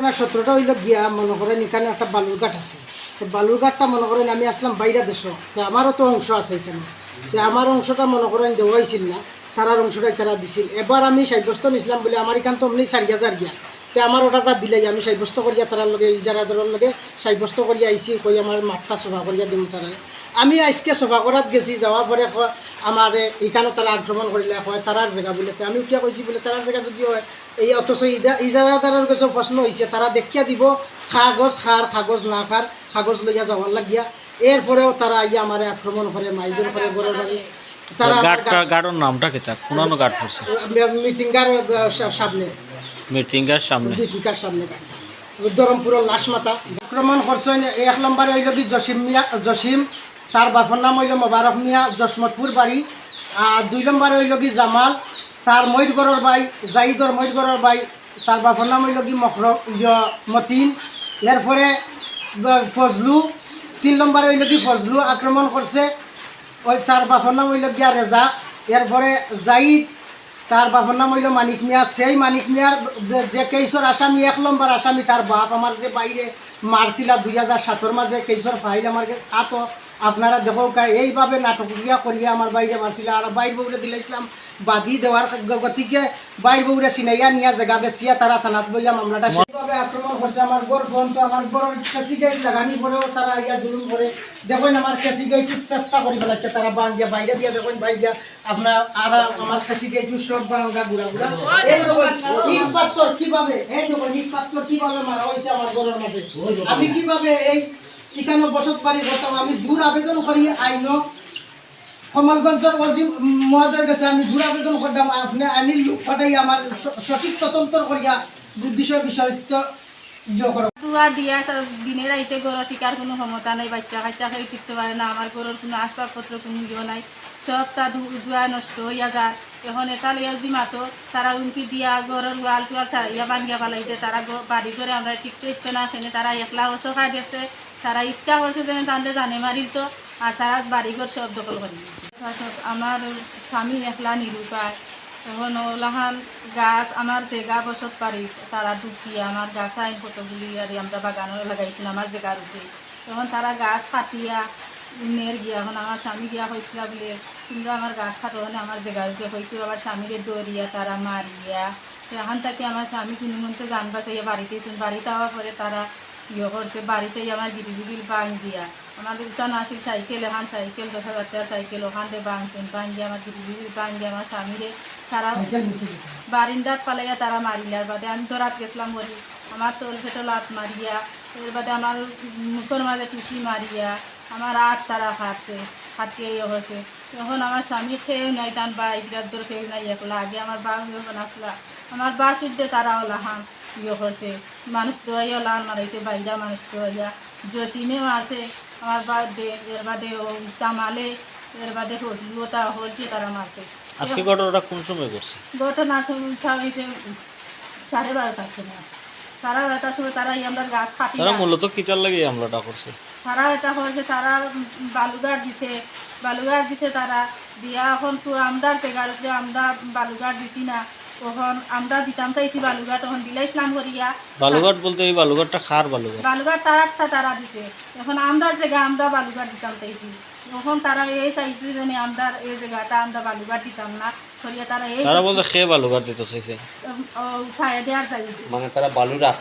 ঘটনা সতেরোটা হইল গিয়া, মনে করেন এখানে একটা বালুরঘাট আছে। তো বালুরঘাটটা মনে করেন আমি আসলাম বাইরে দেশ। তো আমারও তো অংশ আছে এখানে। তো আমার অংশটা মনে করেন দেওয়া হয়েছিল না। তারার অংশটা তারা দিছিল। এবার আমি সাব্যস্ত নিছিলাম বলে আমার এখান তো অমনি চারি হাজার গিয়া তো আমার ওটা তার দিলে আমি সাব্যস্ত করিয়া তারার লগে ইজারাদারের লগে সাব্যস্ত করিয়া আইসি কই আমার মাঠটা সভা করিয়া দিম তারা। আমি আজকে সভা করাত গেছি যাওয়ার পরে আমার এখানে তারা আক্রমণ করিলে হয় তারার জায়গা বলে আমি উঠিয়া কইছি বলে তারার জায়গা যদি হয় এই অথচ ইজারাদারের কাছে প্রশ্ন হয়েছে তারা দেখিয়া দিব কাগজ খার কাগজ না খার কাগজ লইয়া যাওয়ার লাগিয়া। এরপরেও তারা ইয়া আমার আক্রমণ করে মাইজন করে গরুর বাড়ি তারা আমার গাড়টা গাছ- গাড়োর নামটা কেতা কোনানো গাড় পড়ছে মিটিংগার সামনে। মিটিংয়ের সামনে। দীপিকার সামনে ধরমপুরের লাশ মাতা। আক্রমণ করছেন এক নম্বরে হইল জসিম মিয়া জসিম তার বাপর নাম হইল মোবারক মিয়া, জসমতপুর বাড়ি। আর দুই নম্বরে হইল কি জামাল, তার ময়ূরগড়ের বাই জাইদর ময়ূরগড়ের বাই তার বাপর নাম হইল কি মখর মতিন। এরপরে ফজলু, তিন নম্বরে হইল কি ফজলু আক্রমণ করছে, ওই তার বাপর নাম হইল গিয়া রেজা। এরপরে জাইদ তার বাবার নাম হইল মানিক মিয়া। সেই মানিক মিয়ার, যে- কেসর আসামি, এক নম্বর আসামি তার বাপ। আমার যে বাইরে মারছিলা দুই হাজার সাতর মাঝে কেসর ফাইল আমার কাছে তা তো আপনারা দেখো এইভাবে নাটকীয়া করিয়া আমার বাইরে মারছিলা, আর বাইর বউরে দিলাইছিলাম বাদি দেওয়ার গতিকে বাইর বউরে চিনাইয়া নিয়া জায়গা বেচিয়া তারা থানাত বইয়া মামলাটা সেইভাবে আক্রমণ করছে আমার গড় ফোন তো আমার গড়ের কেসি গেট লাগানি পরেও তারা ইয়া জুলুম করে দেখুন আমার কেসি গেট চেষ্টা করে ফেলাচ্ছে তারা বান দিয়া, বাইরে দিয়া, দেখুন বাই দিয়া, আপনার, আর, আমার কেসি গেট সব বাঙ্গা গুড়া গুড়া। এই দেখুন ইট পাত্তর কীভাবে, এই দেখুন ইট পাত্তর কীভাবে মারা হয়েছে আমার গড়ের মাঝে আমি কীভাবে এই এখানে বসত পারি করতাম আমি জোর আবেদন করি আইন কমলগঞ্জের অজি মহোদয়ের কাছে আমি জোর আবেদন করতাম আপনি আইনি লোক ফাটাই আমার সঠিক তদন্ত করিয়া বিষয় ইয়ে দুয়া দিনে রাইতে টিকার কোনো ক্ষমতা নাই বাচ্চা কাচ্চা খেয়ে ফিরতে পারে না আমার কোনো আসবাবপত্র কোনো নাই। সব তা দুয়া নষ্ট হইয়া যায়। এখন এটা লইয়া যদি মাতো তারা উনকি দিয়া গরুর ওয়াল টুয়াল ছাড়িয়া ভাঙ্গিয়া পালাইতে তারা বাড়ি করে আমরা টিকতে ইচ্ছে না সেনে তারা একলা খাই দিয়েছে তারা ইচ্ছা করছে যে তাদের জানে মারিল তো আর তারা বাড়িঘর সব দখল করে আমার স্বামী একলা নিরুপায়। এখন ওলাহান গাছ আমার জেগা বসত পারি তারা ঢুকিয়ে আমার গাছ আইন কতগুলি আর আমরা বাগানও লাগাইছিল আমার জেগার উপরে তখন তারা গাছ কাটিয়া নের গিয়া, এখন আমার স্বামী গিয়া হয়েছিল বলে কিন্তু আমার গাছ কাটো আমার জেগার উপরে হয়তো আবার স্বামীরে দৌড়িয়া তারা মারিয়া। এখন তাকে আমার স্বামী কোনো মধ্যে গান বাড়িতে বাড়িতে হওয়ার পরে তারা ইয়ে করছে বাড়িতেই আমার গিরি গিরির বাং দিয়া। আমার উঠান আসিল সাইকেল এখন সাইকেল দশ হাজার টাকার সাইকেল ওখান দিয়ে বাংছেন বাং দিয়ে আমার গিরি গিরির বাং দিয়ে আমার স্বামীরে তারা বারিন্দাত পালাইয়া তারা মারিলার বাদে আমি তো রাত গেছিলাম বলি আমার তোল ফেটো লাত মারিয়া এর বাদে আমার মুখের মাঝে টুসি মারিয়া আমার আট তারা খাচ্ছে খাটিয়ে ইয়ে হয়েছে। তখন আমার স্বামী খেয়ে নাই তার বা ইগরার দর খেয়ে নাই। একলা আগে আমার বা আসলা আমার বা শুদ্ধে তারা ওলা হান ইয়ে করছে মানুষ তো ইয়ে লাল মারাইছে বাইরা মানুষ তো ইয়া জসিমেও আছে আমার বা দে এর বাদে ও জামালে এর বাদে হলতা হলটি তারা মারছে আজকে ঘটনাটা কোন সময় করছে ঘটনা হয়েছে সাড়ে বারোটার সময় বারোটার সময় তারা আমরা গাছ কাটি তারা মূলত কিটার লাগে হামলাটা করছে তারা এটা হয়েছে তারা বালুঘাট দিছে বালুঘাট দিছে তারা দিয়া এখন তো আমরা পেগারতে আমরা বালুঘাট দিছি না তখন আমরা দিতাম চাইছি বালুঘাট তখন দিলাইছিলাম করিয়া। বালুঘাট বলতে এই বালুঘাটটা খার বালুঘাট। বালুঘাট তারা একটা তারা দিছে। এখন আমরা জায়গা আমরা বালুঘাট দিতাম চাইছি। তখন তারা এই চাইছি যে আমরা এই জায়গাটা আমরা বালুঘাট দিতাম না। করিয়া তারা এই তারা বলতে সে বালুঘাট দিতে চাইছে। ছায়া দেওয়ার চাইছে। মানে তারা বালু রাখ